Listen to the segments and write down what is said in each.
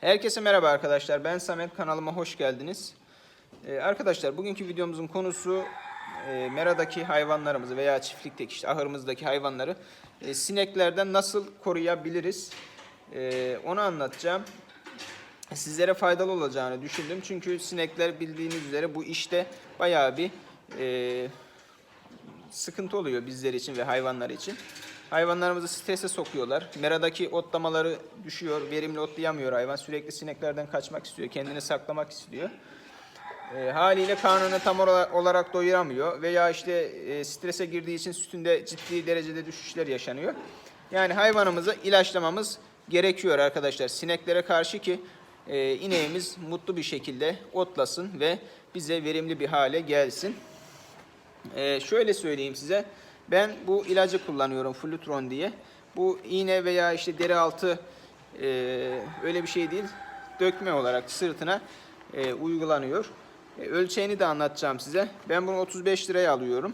Herkese merhaba arkadaşlar. Ben Samet. Kanalıma hoş geldiniz. Ee, arkadaşlar bugünkü videomuzun konusu e, meradaki hayvanlarımızı veya çiftlikteki işte ahırımızdaki hayvanları e, sineklerden nasıl koruyabiliriz? E, onu anlatacağım. Sizlere faydalı olacağını düşündüm. Çünkü sinekler bildiğiniz üzere bu işte bayağı bir e, sıkıntı oluyor bizler için ve hayvanlar için. Hayvanlarımızı strese sokuyorlar. Meradaki otlamaları düşüyor. Verimli otlayamıyor hayvan. Sürekli sineklerden kaçmak istiyor. Kendini saklamak istiyor. E, haliyle karnını tam ola- olarak doyuramıyor. Veya işte e, strese girdiği için sütünde ciddi derecede düşüşler yaşanıyor. Yani hayvanımızı ilaçlamamız gerekiyor arkadaşlar. Sineklere karşı ki e, ineğimiz mutlu bir şekilde otlasın ve bize verimli bir hale gelsin. Ee, şöyle söyleyeyim size. Ben bu ilacı kullanıyorum Flutron diye. Bu iğne veya işte deri altı e, öyle bir şey değil. Dökme olarak sırtına e, uygulanıyor. E, ölçeğini de anlatacağım size. Ben bunu 35 liraya alıyorum.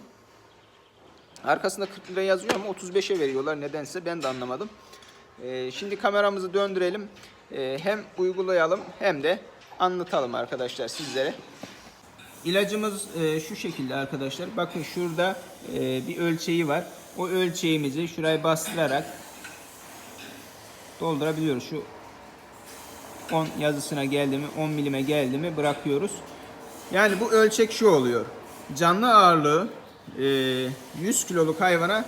Arkasında 40 lira yazıyor ama 35'e veriyorlar nedense ben de anlamadım. E, şimdi kameramızı döndürelim. E, hem uygulayalım hem de anlatalım arkadaşlar sizlere. İlacımız e, şu şekilde arkadaşlar. Bakın şurada e, bir ölçeği var. O ölçeğimizi şuraya bastırarak doldurabiliyoruz. Şu 10 yazısına geldi mi, 10 milime geldi mi bırakıyoruz. Yani bu ölçek şu oluyor. Canlı ağırlığı e, 100 kiloluk hayvana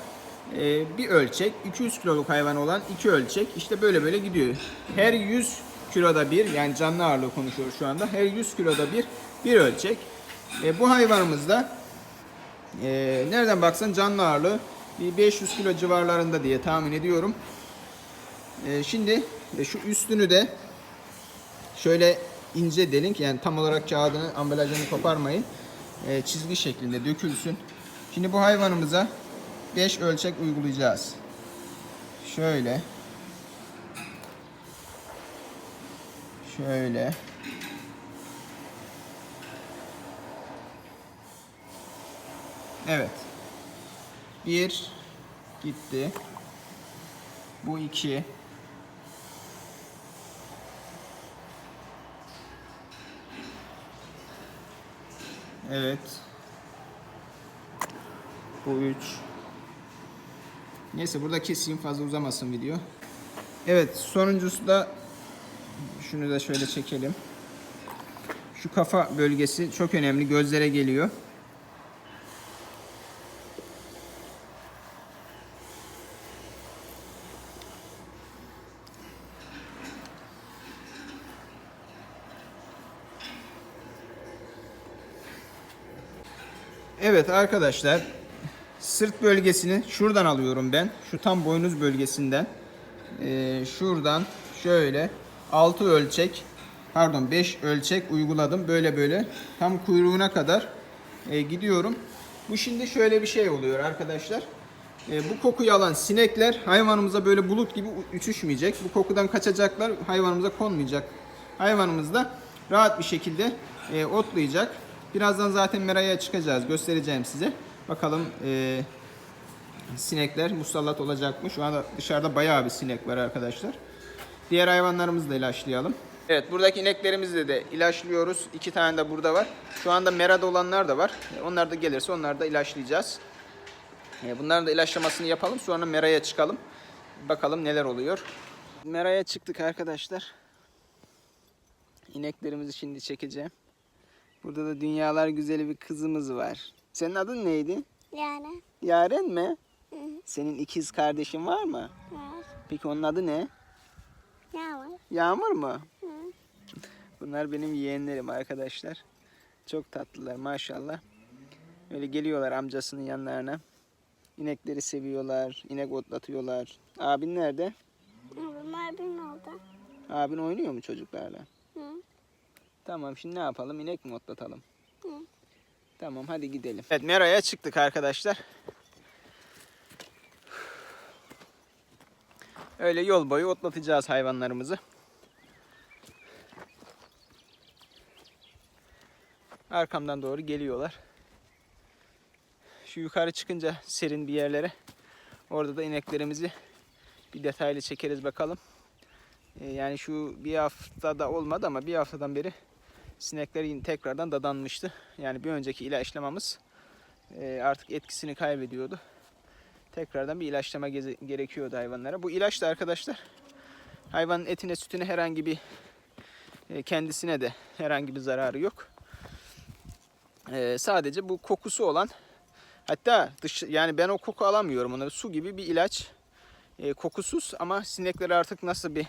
e, bir ölçek, 200 kiloluk hayvan olan iki ölçek. İşte böyle böyle gidiyor. Her 100 kiloda bir, yani canlı ağırlığı konuşuyoruz şu anda. Her 100 kiloda bir, bir ölçek. E, bu hayvanımızda e, nereden baksan canlı ağırlığı bir 500 kilo civarlarında diye tahmin ediyorum. E, şimdi e, şu üstünü de şöyle ince delink yani tam olarak kağıdını ambalajını koparmayın. E, çizgi şeklinde dökülsün. Şimdi bu hayvanımıza 5 ölçek uygulayacağız. Şöyle. Şöyle. Evet. Bir gitti. Bu iki. Evet. Bu üç. Neyse burada keseyim fazla uzamasın video. Evet sonuncusu da şunu da şöyle çekelim. Şu kafa bölgesi çok önemli gözlere geliyor. Evet arkadaşlar sırt bölgesini şuradan alıyorum ben. Şu tam boynuz bölgesinden. Ee, şuradan şöyle 6 ölçek pardon 5 ölçek uyguladım. Böyle böyle tam kuyruğuna kadar e, gidiyorum. Bu şimdi şöyle bir şey oluyor arkadaşlar. E, bu kokuyu alan sinekler hayvanımıza böyle bulut gibi uçuşmayacak. Bu kokudan kaçacaklar. Hayvanımıza konmayacak. Hayvanımız da rahat bir şekilde e, otlayacak. Birazdan zaten meraya çıkacağız. Göstereceğim size. Bakalım e, sinekler musallat olacak mı? Şu anda dışarıda bayağı bir sinek var arkadaşlar. Diğer hayvanlarımızı da ilaçlayalım. Evet buradaki ineklerimizi de ilaçlıyoruz. İki tane de burada var. Şu anda merada olanlar da var. E, Onlar da gelirse onları da ilaçlayacağız. E, Bunların da ilaçlamasını yapalım. Sonra meraya çıkalım. Bakalım neler oluyor. Meraya çıktık arkadaşlar. İneklerimizi şimdi çekeceğim. Burada da dünyalar güzeli bir kızımız var. Senin adın neydi? Yani Yaren mi? hı hı, Senin ikiz kardeşin var mı? var. Peki onun adı ne? Var? Yağmur mu? Hı. Bunlar benim yeğenlerim arkadaşlar. Çok tatlılar maşallah. Öyle geliyorlar amcasının yanlarına. İnekleri seviyorlar, inek otlatıyorlar. Abin nerede? Bunlar benim oldu. Abin oynuyor mu çocuklarla? Hı. Tamam şimdi ne yapalım? İnek mi otlatalım? Hı. Tamam hadi gidelim. Evet Mera'ya çıktık arkadaşlar. Öyle yol boyu otlatacağız hayvanlarımızı. Arkamdan doğru geliyorlar. Şu yukarı çıkınca serin bir yerlere orada da ineklerimizi bir detaylı çekeriz bakalım. E, yani şu bir haftada olmadı ama bir haftadan beri sinekler yine tekrardan dadanmıştı. Yani bir önceki ilaçlamamız e, artık etkisini kaybediyordu. Tekrardan bir ilaçlama gerekiyordu hayvanlara. Bu ilaç da arkadaşlar hayvanın etine sütüne herhangi bir e, kendisine de herhangi bir zararı yok. E, sadece bu kokusu olan hatta dış yani ben o koku alamıyorum onu su gibi bir ilaç kokusuz ama sinekler artık nasıl bir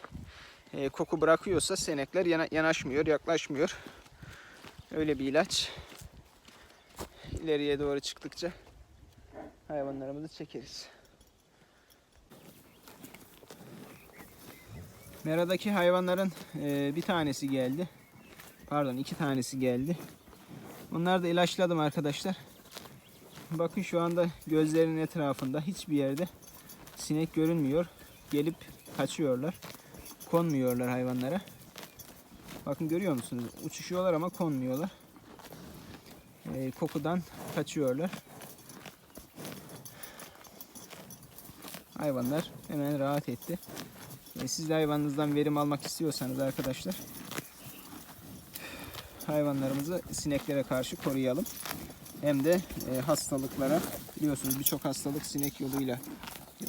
koku bırakıyorsa sinekler yana- yanaşmıyor yaklaşmıyor öyle bir ilaç ileriye doğru çıktıkça hayvanlarımızı çekeriz. Meradaki hayvanların e, bir tanesi geldi. Pardon iki tanesi geldi. Onları da ilaçladım arkadaşlar. Bakın şu anda gözlerinin etrafında hiçbir yerde sinek görünmüyor. Gelip kaçıyorlar. Konmuyorlar hayvanlara. Bakın görüyor musunuz? Uçuşuyorlar ama konmuyorlar. E, kokudan kaçıyorlar. Hayvanlar hemen rahat etti. E, siz de hayvanınızdan verim almak istiyorsanız arkadaşlar hayvanlarımızı sineklere karşı koruyalım. Hem de e, hastalıklara biliyorsunuz birçok hastalık sinek yoluyla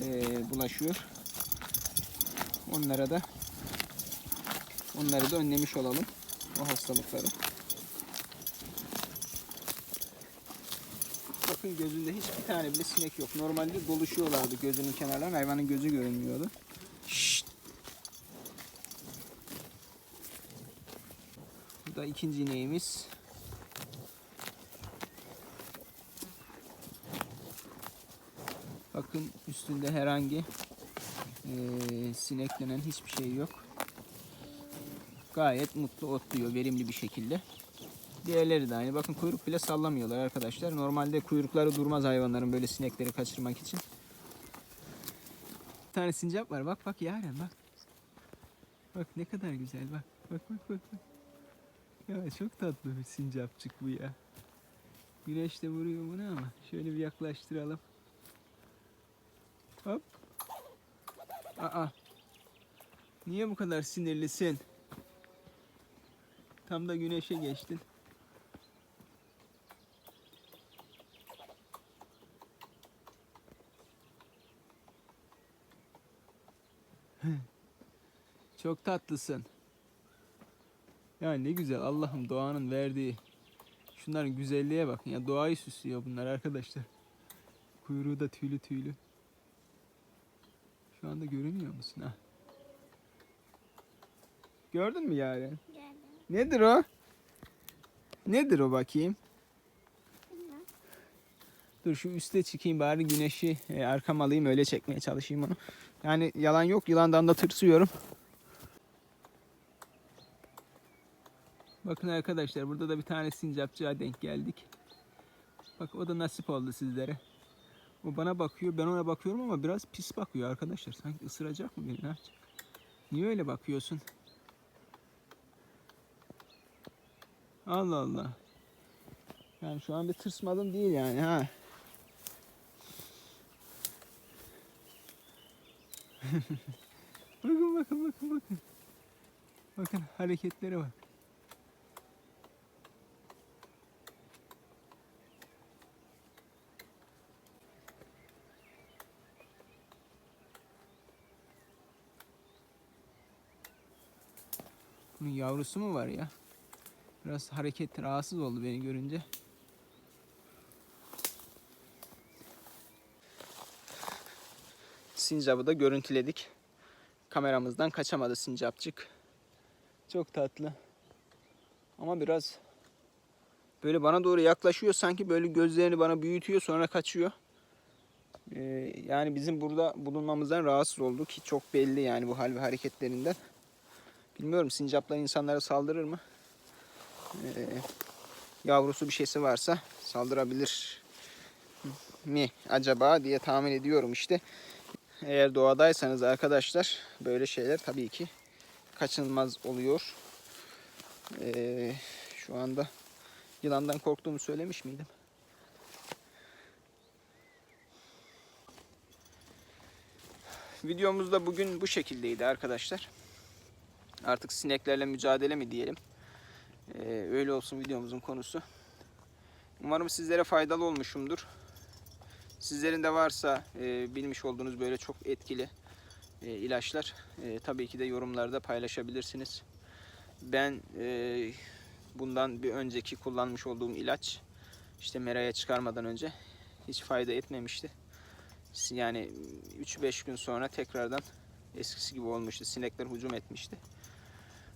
e, bulaşıyor. Onlara da onları da önlemiş olalım o hastalıkları. Bakın gözünde hiçbir tane bile sinek yok. Normalde doluşuyorlardı gözünün kenarlarına. Hayvanın gözü görünmüyordu. Şşt. Bu da ikinci ineğimiz. Bakın üstünde herhangi eee sinek denen hiçbir şey yok. Gayet mutlu otluyor verimli bir şekilde. Diğerleri de aynı. Bakın kuyruk bile sallamıyorlar arkadaşlar. Normalde kuyrukları durmaz hayvanların böyle sinekleri kaçırmak için. Bir tane sincap var. Bak bak Yaren bak. Bak ne kadar güzel bak. Bak bak bak. Ya çok tatlı bir sincapçık bu ya. Güneş de vuruyor bunu ama. Şöyle bir yaklaştıralım. Hop. Aa. Niye bu kadar sinirlisin? Tam da güneşe geçtin. Çok tatlısın. Ya ne güzel Allah'ım doğanın verdiği. Şunların güzelliğe bakın ya doğayı süslüyor bunlar arkadaşlar. Kuyruğu da tüylü tüylü. Şu anda görünüyor musun ha? Gördün mü Yaren? Nedir o? Nedir o bakayım? Dur şu üste çıkayım bari güneşi e, arkam alayım öyle çekmeye çalışayım onu. Yani yalan yok yılandan da tırsıyorum. Bakın arkadaşlar burada da bir tane sincapçığa denk geldik. Bak o da nasip oldu sizlere. O bana bakıyor ben ona bakıyorum ama biraz pis bakıyor arkadaşlar. Sanki ısıracak mı beni ne? Niye öyle bakıyorsun? Allah Allah. Yani şu an bir tırsmadım değil yani ha. bakın bakın bakın bakın. Bakın hareketlere bak. Bunun yavrusu mu var ya? Biraz hareket rahatsız oldu beni görünce. Sincap'ı da görüntüledik. Kameramızdan kaçamadı sincapçık. Çok tatlı. Ama biraz böyle bana doğru yaklaşıyor. Sanki böyle gözlerini bana büyütüyor sonra kaçıyor. Ee, yani bizim burada bulunmamızdan rahatsız olduk ki çok belli yani bu hal ve hareketlerinden. Bilmiyorum sincaplar insanlara saldırır mı? Ee, yavrusu bir şeysi varsa saldırabilir mi acaba diye tahmin ediyorum işte. Eğer doğadaysanız arkadaşlar böyle şeyler tabii ki kaçınılmaz oluyor. Ee, şu anda yılandan korktuğumu söylemiş miydim? Videomuz da bugün bu şekildeydi arkadaşlar. Artık sineklerle mücadele mi diyelim. Ee, öyle olsun videomuzun konusu. Umarım sizlere faydalı olmuşumdur. Sizlerin de varsa e, bilmiş olduğunuz böyle çok etkili e, ilaçlar e, tabii ki de yorumlarda paylaşabilirsiniz. Ben e, bundan bir önceki kullanmış olduğum ilaç işte meraya çıkarmadan önce hiç fayda etmemişti. Yani 3-5 gün sonra tekrardan eskisi gibi olmuştu. Sinekler hücum etmişti.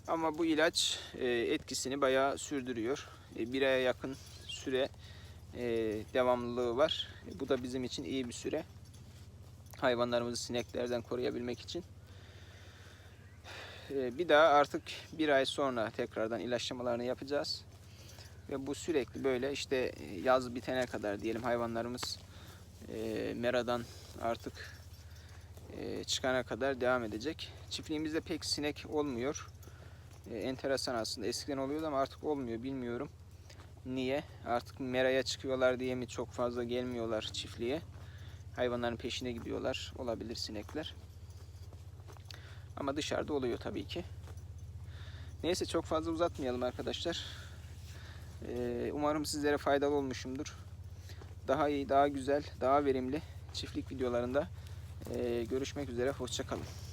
Ama bu ilaç e, etkisini bayağı sürdürüyor. E, bir aya yakın süre e, devamlılığı var. Bu da bizim için iyi bir süre. Hayvanlarımızı sineklerden koruyabilmek için. Bir daha artık bir ay sonra tekrardan ilaçlamalarını yapacağız. Ve bu sürekli böyle işte yaz bitene kadar diyelim hayvanlarımız meradan artık çıkana kadar devam edecek. Çiftliğimizde pek sinek olmuyor. E, enteresan aslında. Eskiden oluyordu ama artık olmuyor. Bilmiyorum. Niye? Artık meraya çıkıyorlar diye mi çok fazla gelmiyorlar çiftliğe? Hayvanların peşine gidiyorlar. Olabilir sinekler. Ama dışarıda oluyor tabii ki. Neyse çok fazla uzatmayalım arkadaşlar. Ee, umarım sizlere faydalı olmuşumdur. Daha iyi, daha güzel, daha verimli çiftlik videolarında ee, görüşmek üzere. Hoşçakalın.